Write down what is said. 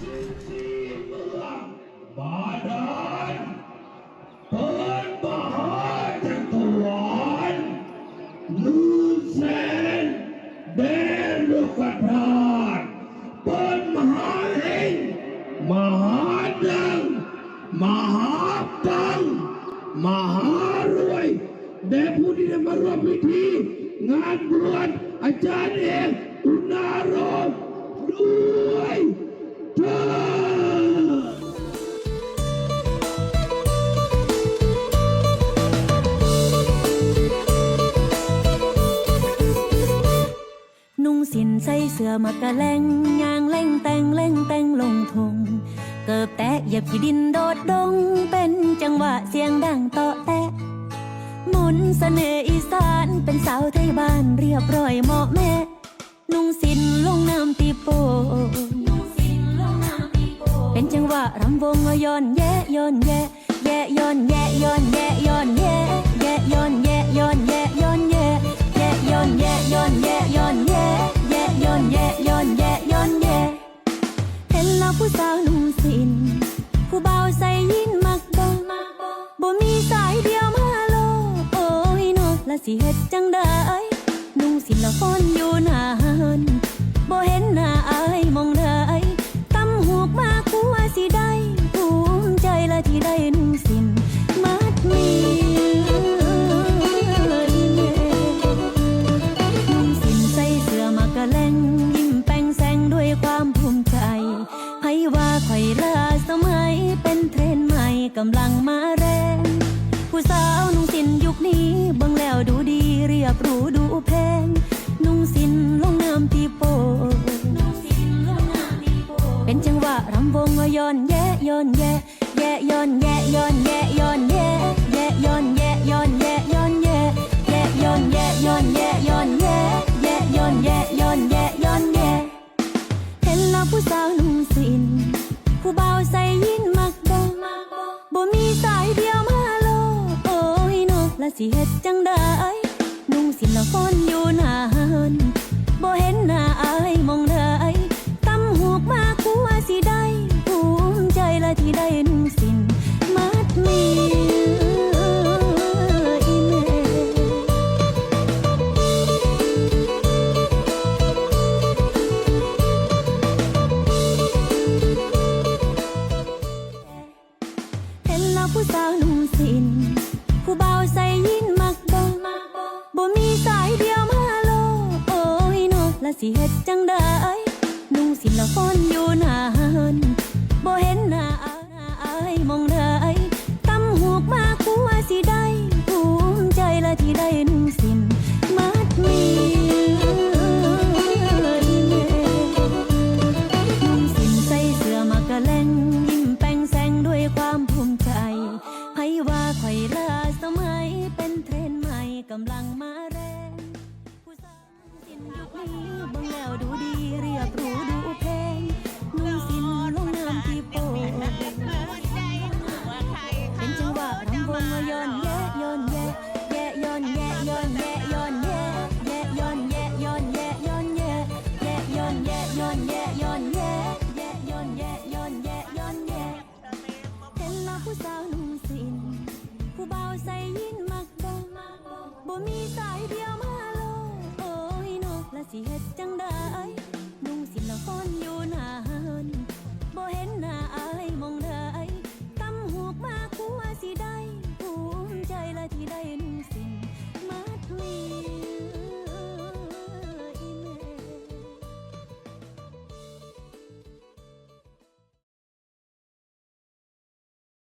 บาดาลเปิดมหาจักรวาลลูเซนเดลุกราชเปิดมหาเฮงมหาดังมหาตังมหารวยแด่ผู้ที่ได้มารวมพิธี งานบวชอาจารย์เอกอุารมด้วย นุ่งสินใส่เสื้อมากะแลงยางเล่งแต่งเล่งแต่งลงทง เกิบแตะเหยียบขี้ดินโดดดง เป็นจังหวะเสียงดังต่อแตะหมุนเสน่ห์อีสานเป็นสาวไทยบ้านเรียบร้อยเหมาะแม่ นุ่งสินลงน้ำตีโป วะรำวงย้อนแย่ย้อนแย่แย่ย้อนแย่ย้อนแย่ย้อนแย่แย่ย้อนแย่ย้อนแย่ย้อนแย่แย่ย้อนแย่ย้อนแย่ย้อนแย่แย่ย้อนแย่ย้อนแย่ย้อนแย่เห็นแล้วผู้สาวหนุ่งสินผู้เบาใส่ยินมักบ่บ่มีสายเดียวมาโลโอ้ยนกละสิเฮ็ดจังได้นุ่งสินละคนอยู่นานบ่เห็นหน้าอายมอง กำลังมาแรง ผู้สาวนุ่งสินยุคนี้บิ่งแล้วดูดีเรียบรู้ดูแพง นุ่งสินลงน้ำตีโป เป็นจังหวะรำวงว่าย้อนแย่ย้อนแย่แย่ย้อนแย่ย้อนแย่ย้อนแย่แย่ย้อนแย่ย้อนแย่ย้อนแย่แย่ย้อนแย่ย้อนแย่ย้อนแย่แย่ย้อนแย่ย้อนแย่ย้อนแย่เห็นแล้วผู้สาวนุ่งสินผู้เบาใส่ยิน สิเฮ็ดจังได้นุ่งสินละคนอยู่นาน สิเฮ็ดจังได้นุ่งสินละคนอยู่นานบ่เห็นหน้าอายมองได้ตำหูกมากูว่าสิได้ภูมิใจละที่ได้นุ่งสินมัดมีนุ่งสินใส่เสื้อมากระแลงยิ้มแป้งแสงด้วยความภูมิใจให้ว่าข่อยลาสมัยเป็นเทรนใหม่กำลังมาแรง ยุคนี้บังแล้วดูดีเรียบรูดู